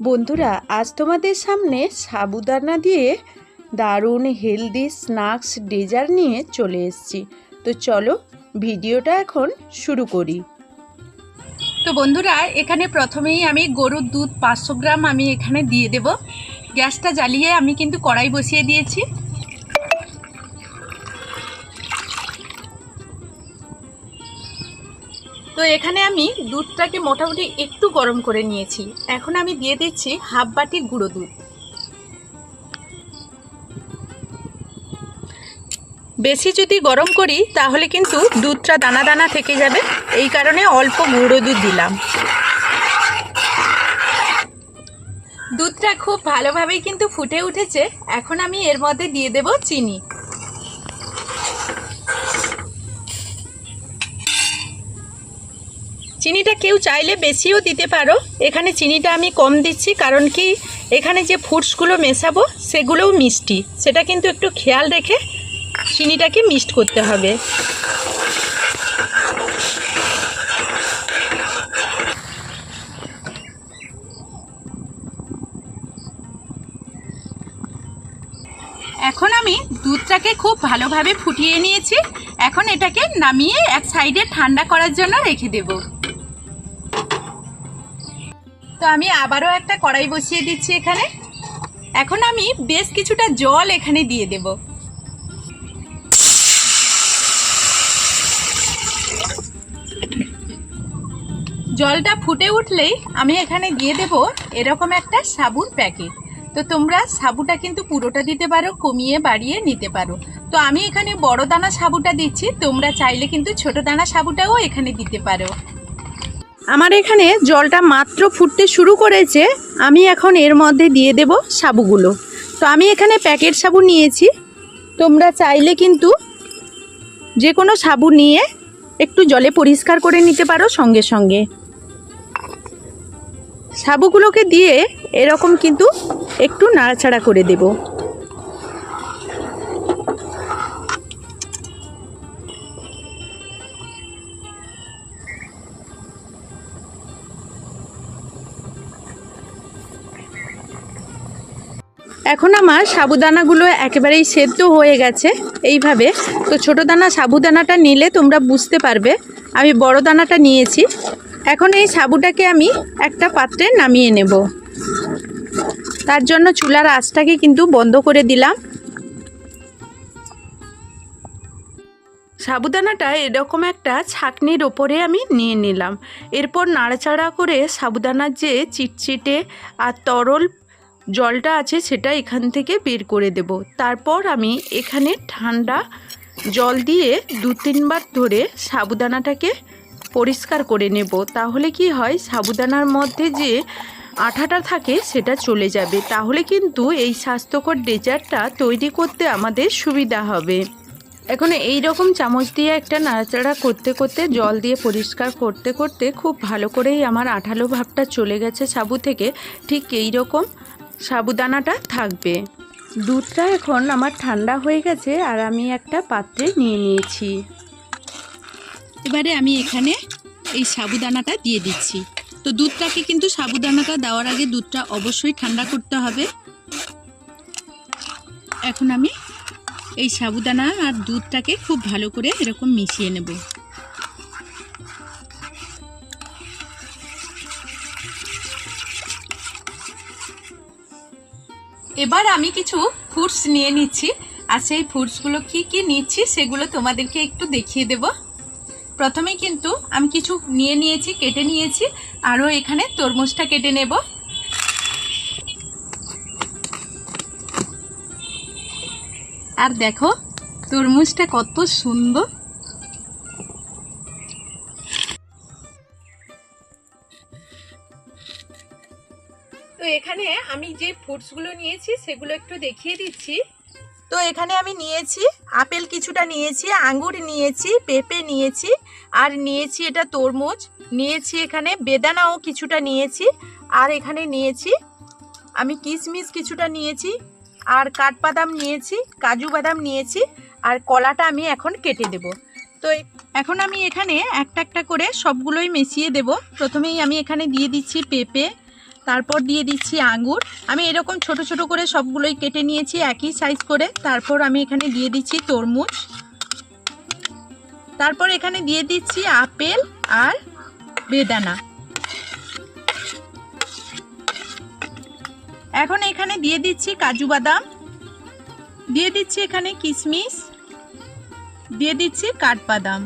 বন্ধুরা, আজ তোমাদের সামনে সাবুদানা দিয়ে দারুণ হেলদি স্ন্যাক্স ডেজার নিয়ে চলে এসেছি। তো চলো ভিডিওটা এখন শুরু করি। তো বন্ধুরা, এখানে প্রথমেই আমি গরুর দুধ পাঁচশো গ্রাম আমি এখানে দিয়ে দেব। গ্যাসটা জ্বালিয়ে আমি কিন্তু কড়াই বসিয়ে দিয়েছি। তো এখানে আমি দুধটাকে মোটামুটি একটু গরম করে নিয়েছি। এখন আমি দিয়ে দিচ্ছি হাফ বাটি গুঁড়ো দুধ। বেশি যদি গরম করি, তাহলে কিন্তু দুধটা দানা দানা থেকে যাবে। এই কারণে অল্প গুঁড়ো দুধ দিলাম। দুধটা খুব ভালোভাবেই কিন্তু ফুটে উঠেছে। এখন আমি এর মধ্যে দিয়ে দেব চিনি। চিনিটা কেউ চাইলে বেশিও দিতে পারো। এখানে চিনিটা আমি কম দিচ্ছি, কারণ কি এখানে যে ফ্রুটসগুলো মেশাবো, সেগুলোও মিষ্টি। সেটা কিন্তু একটু খেয়াল রেখে চিনিটাকে মিক্সড করতে হবে। এখন আমি দুধটাকে খুব ভালোভাবে ফুটিয়ে নিয়েছি। এখন এটাকে নামিয়ে এক সাইডে ঠান্ডা করার জন্য রেখে দেব। তো আমি আবারও একটা কড়াই বসিয়ে দিচ্ছি এখানে। এখন আমি বেশ কিছুটা জল এখানে দিয়ে দেবো। জলটা ফুটে উঠলেই আমি এখানে দিয়ে দেব এরকম একটা সাবুর প্যাকেট। তো তোমরা সাবুটা কিন্তু পুরোটা দিতে পারো, কমিয়ে বাড়িয়ে নিতে পারো। তো আমি এখানে বড় দানা সাবুটা দিচ্ছি, তোমরা চাইলে কিন্তু ছোট দানা সাবুটাও এখানে দিতে পারো। আমার এখানে জলটা মাত্র ফুটতে শুরু করেছে, আমি এখন এর মধ্যে দিয়ে দেব সাবুগুলো। তো আমি এখানে প্যাকেট সাবু নিয়েছি। তোমরা চাইলে কিন্তু যে কোনো সাবু নিয়ে একটু জলে পরিষ্কার করে নিতে পারো সঙ্গে সঙ্গে। সাবুগুলোকে দিয়ে এরকম কিন্তু একটু নাড়াচাড়া করে দেব। এখন আমার সাবুদানাগুলো একেবারেই সেদ্ধ হয়ে গেছে এইভাবে। তো ছোটো দানা সাবুদানাটা নিলে তোমরা বুঝতে পারবে। আমি বড় দানাটা নিয়েছি। এখন এই সাবুটাকে আমি একটা পাত্রে নামিয়ে নেব। তার জন্য চুলার আঁচটাকে কিন্তু বন্ধ করে দিলাম। সাবুদানাটা এরকম একটা ছাকনির ওপরে আমি নিয়ে নিলাম। এরপর নাড়াচাড়া করে সাবুদানার যে চিটচিটে আর তরল জলটা আছে সেটা এখান থেকে বের করে দেব। তারপর আমি এখানে ঠান্ডা জল দিয়ে দু তিনবার ধরে সাবুদানাটাকে পরিষ্কার করে নেব। তাহলে কি হয়, সাবুদানার মধ্যে যে আঠাটা থাকে সেটা চলে যাবে। তাহলে কিন্তু এই স্বাস্থ্যকর ডেজার্টটা তৈরি করতে আমাদের সুবিধা হবে। এখন এই রকম চামচ দিয়ে একটা নাড়াচাড়া করতে করতে, জল দিয়ে পরিষ্কার করতে করতে খুব ভালো করেই আমার আঠালো ভাবটা চলে গেছে সাবু থেকে। ঠিক এই রকম সাবুদানাটা থাকবে। দুধটা এখন আমার ঠান্ডা হয়ে গেছে আর আমি একটা পাত্রে নিয়ে নিয়েছি। এবারে আমি এখানে এই সাবুদানাটা দিয়ে দিচ্ছি। তো দুধটাকে কিন্তু সাবুদানাটা দেওয়ার আগে দুধটা অবশ্যই ঠান্ডা করতে হবে। এখন আমি এই সাবুদানা আর দুধটাকে খুব ভালো করে এরকম মিশিয়ে নেব। এবার আমি কিছু ফ্রুটস নিয়ে নিচ্ছি। আর সেই ফ্রুটসগুলো কি কি নিচ্ছি সেগুলো তোমাদেরকে একটু দেখিয়ে দেব। প্রথমেই কিন্তু আমি কিছু নিয়ে নিয়েছি, কেটে নিয়েছি। আরও এখানে তরমুজটা কেটে নেব। আর দেখো, তরমুজটা কত সুন্দর। তো এখানে আমি যে ফ্রুটসগুলো নিয়েছি, সেগুলো একটু দেখিয়ে দিচ্ছি। তো এখানে আমি নিয়েছি আপেল কিছুটা নিয়েছি, আঙ্গুর নিয়েছি, পেঁপে নিয়েছি, আর নিয়েছি এটা তরমুজ, নিয়েছি এখানে বেদানাও কিছুটা নিয়েছি, আর এখানে নিয়েছি আমি কিশমিশ কিছুটা নিয়েছি, আর কাঠবাদাম নিয়েছি, কাজু বাদাম নিয়েছি, আর কলাটা আমি এখন কেটে দেব। তো এখন আমি এখানে একটা একটা করে সবগুলোই মিশিয়ে দেব। প্রথমেই আমি এখানে দিয়ে দিচ্ছি পেঁপে তারপর দিয়ে দিচ্ছি আঙুর আমি এরকম ছোট ছোট করে সবগুলোই কেটে নিয়েছি, একই সাইজ করে। তারপর আমি এখানে দিয়ে দিচ্ছি তরমুজ। তারপর এখানে দিয়ে দিচ্ছি আপেল আর বেদানা। এখন এখানে দিয়ে দিচ্ছি কাজু বাদাম। দিয়ে দিচ্ছি এখানে কিশমিশ দিয়ে দিচ্ছি কাঠবাদাম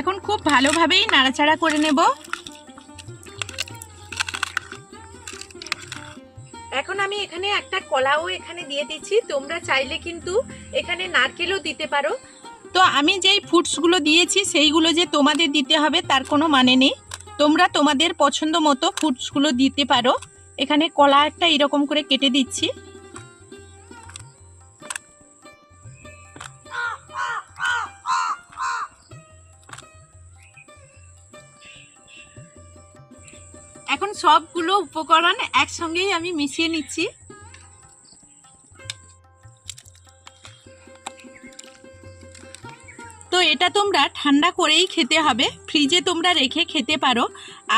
এখন খুব ভালোভাবেই নাড়াচাড়া করে নেব। এখন আমি এখানে একটা কলাও এখানে দিয়ে দিচ্ছি। তোমরা চাইলে কিন্তু এখানে নারকেলও দিতে পারো। তো আমি যেই ফুডসগুলো দিয়েছি, সেইগুলো যে তোমাদের দিতে হবে তার কোনো মানে নেই। তোমরা তোমাদের পছন্দ মতো ফুডসগুলো দিতে পারো। এখানে কলা একটা এরকম করে কেটে দিচ্ছি। সবগুলো উপকরণ একসঙ্গেই আমি মিশিয়ে নিচ্ছি। তো এটা তোমরা ঠান্ডা করেই খেতে হবে, ফ্রিজে তোমরা রেখে খেতে পারো।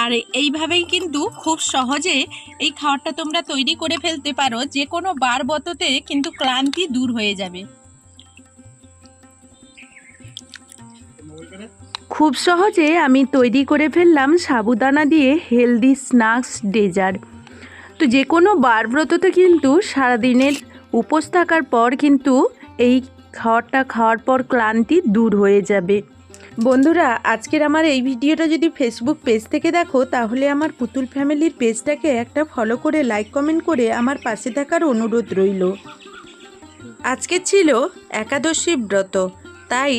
আর এইভাবেই কিন্তু খুব সহজে এই খাবারটা তোমরা তৈরি করে ফেলতে পারো, যে কোনো বার বততে কিন্তু ক্লান্তি দূর হয়ে যাবে। খুব সহজে আমি তৈরি করে ফেললাম সাবুদানা দিয়ে হেলদি স্ন্যাক্স, ডেজার্ট। তো যে কোনো বারব্রততে কিন্তু সারাদিনের উপোস থাকার পর কিন্তু এই খাওয়ারটা খাওয়ার পর ক্লান্তি দূর হয়ে যাবে। বন্ধুরা, আজকের আমার এই ভিডিওটা যদি ফেসবুক পেজ থেকে দেখো, তাহলে আমার পুতুল ফ্যামিলির পেজটাকে একটা ফলো করে লাইক কমেন্ট করে আমার পাশে থাকার অনুরোধ রইল। আজকে ছিল একাদশী ব্রত, তাই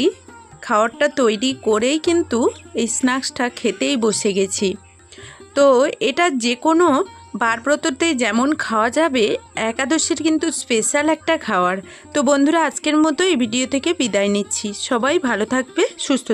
খাবারটা তৈরি করেই কিন্তু এই স্ন্যাক্সটা খেতেই বসে গেছি। তো এটা যে কোনো বারব্রততে যেমন খাওয়া যাবে, একাদশীর কিন্তু স্পেশাল একটা খাওয়ার। তো বন্ধুরা, আজকের মতো এই ভিডিও থেকে বিদায় নিচ্ছি। সবাই ভালো থাকবে, সুস্থ